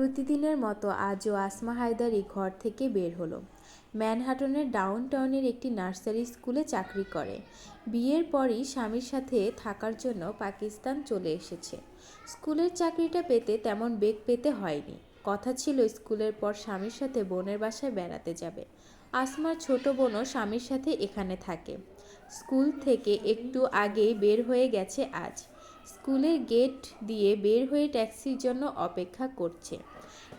প্রতিদিনের মতো আজও আসমা হায়দারি ঘর থেকে বের হলো। ম্যানহাটনের ডাউন টাউনের একটি নার্সারি স্কুলে চাকরি করে। বিয়ের পরই স্বামীর সাথে থাকার জন্য পাকিস্তান চলে এসেছে। স্কুলের চাকরিটা পেতে তেমন বেগ পেতে হয়নি। কথা ছিল স্কুলের পর স্বামীর সাথে বোনের বাসায় বেড়াতে যাবে। আসমার ছোট বোনও স্বামীর সাথে এখানে থাকে। স্কুল থেকে একটু আগেই বের হয়ে গেছে আজ। স্কুলের গেট দিয়ে বের হয়ে ট্যাক্সির জন্য অপেক্ষা করছে।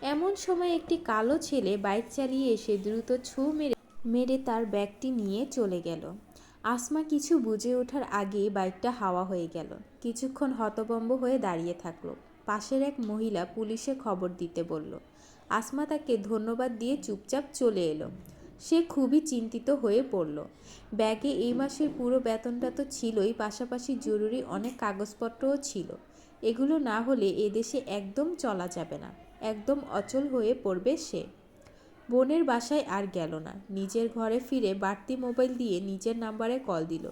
এমন সময় একটি কালো ছেলে বাইক চালিয়ে এসে দ্রুত ছু মেরে মেরে তার ব্যাগটি নিয়ে চলে গেল। আসমা কিছু বুঝে ওঠার আগেই বাইকটা হাওয়া হয়ে গেল। কিছুক্ষণ হতবম্ব হয়ে দাঁড়িয়ে থাকল। পাশের এক মহিলা পুলিশে খবর দিতে বলল, আসমা তাকে ধন্যবাদ দিয়ে চুপচাপ চলে এলো। সে খুবই চিন্তিত হয়ে পড়ল। ব্যাগে এই মাসের পুরো বেতনটা তো ছিলই, পাশাপাশি জরুরি অনেক কাগজপত্রও ছিল। এগুলো না হলে এদেশে একদম চলা যাবে না, একদম অচল হয়ে পড়বে সে। বোনের বাসায় আর গেল না, নিজের ঘরে ফিরে বাড়তি মোবাইল দিয়ে নিজের নাম্বারে কল দিল।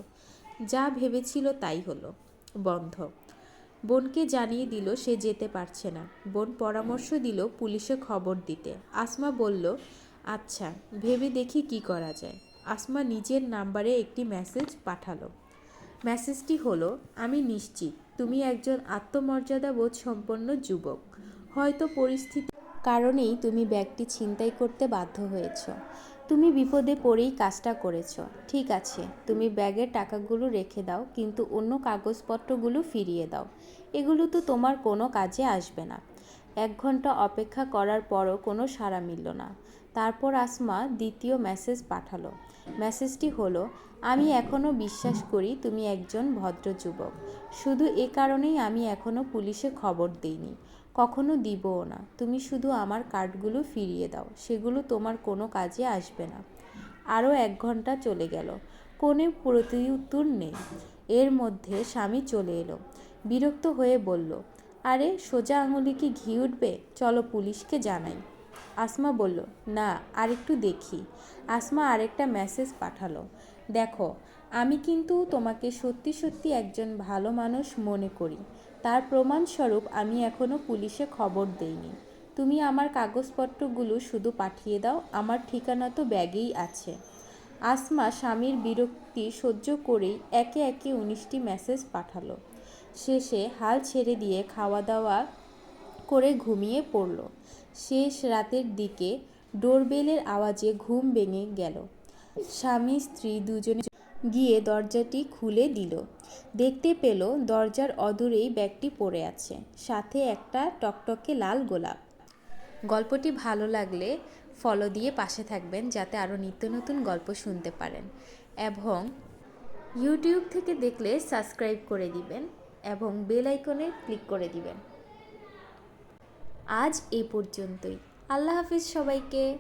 যা ভেবেছিল তাই হলো। বন্ধ। বোনকে জানিয়ে দিল সে যেতে পারছে না। বোন পরামর্শ দিল পুলিশে খবর দিতে। আসমা বলল আচ্ছা ভেবে দেখি কি করা যায়। আসমা নিজের নাম্বারে একটি মেসেজ পাঠালো। মেসেজটি হলো, আমি নিশ্চিত, তুমি একজন আত্মমর্যাদা বোধ সম্পন্ন যুবক। হয়তো পরিস্থিতি কারণেই তুমি ব্যাগটি ছিনতাই করতে বাধ্য হয়েছ। তুমি বিপদে পড়েই কাজটা করেছ। ঠিক আছে, তুমি ব্যাগের টাকাগুলো রেখে দাও, কিন্তু অন্য কাগজপত্রগুলো ফিরিয়ে দাও। এগুলো তো তোমার কোনো কাজে আসবে না। এক ঘণ্টা অপেক্ষা করার পরও কোনো সাড়া মিলল না। তারপর আসমা দ্বিতীয় মেসেজ পাঠালো। মেসেজটি হলো, আমি এখনও বিশ্বাস করি তুমি একজন ভদ্র যুবক। শুধু এ কারণেই আমি এখনও পুলিশে খবর দিইনি। কখনো দিবও না। তুমি শুধু আমার কার্ডগুলো ফিরিয়ে দাও। সেগুলো তোমার কোনো কাজে আসবে না। আরও এক ঘণ্টা চলে গেল। কোনে প্রতি উত্তর নেই। এর মধ্যে স্বামী চলে এলো। বিরক্ত হয়ে বলল, আরে, সোজা আঙুলে কি ঘি উঠবে? চলো পুলিশকে জানাই। আসমা বলল, না, আরেকটু দেখি। আসমা আরেকটা মেসেজ পাঠালো, দেখো, আমি কিন্তু তোমাকে সত্যি সত্যি একজন ভালো মানুষ মনে করি। তার প্রমাণস্বরূপ আমি এখনও পুলিশে খবর দেইনি। তুমি আমার কাগজপত্রগুলো শুধু পাঠিয়ে দাও, আমার ঠিকানা তো ব্যাগেই আছে। আসমা স্বামীর বিরক্তি সহ্য করেই একে একে উনিশটি মেসেজ পাঠালো। শেষে হাল ছেড়ে দিয়ে খাওয়া দাওয়া করে ঘুমিয়ে পড়ল। শেষ রাতের দিকে ডোরবেলের আওয়াজে ঘুম ভেঙে গেল। স্বামী, স্ত্রী দুজনে গিয়ে দরজাটি খুলে দিল। দেখতে পেল দরজার অদূরেই ব্যাগটি পড়ে আছে। সাথে একটা টকটকে লাল গোলাপ। গল্পটি ভালো লাগলে ফলো দিয়ে পাশে থাকবেন যাতে আরও নিত্য নতুন গল্প শুনতে পারেন। এবং ইউটিউব থেকে দেখলে সাবস্ক্রাইব করে দিবেন এবং বেল আইকনে ক্লিক করে দিবেন। আজ এই পর্যন্তই। আল্লাহ হাফিজ সবাইকে।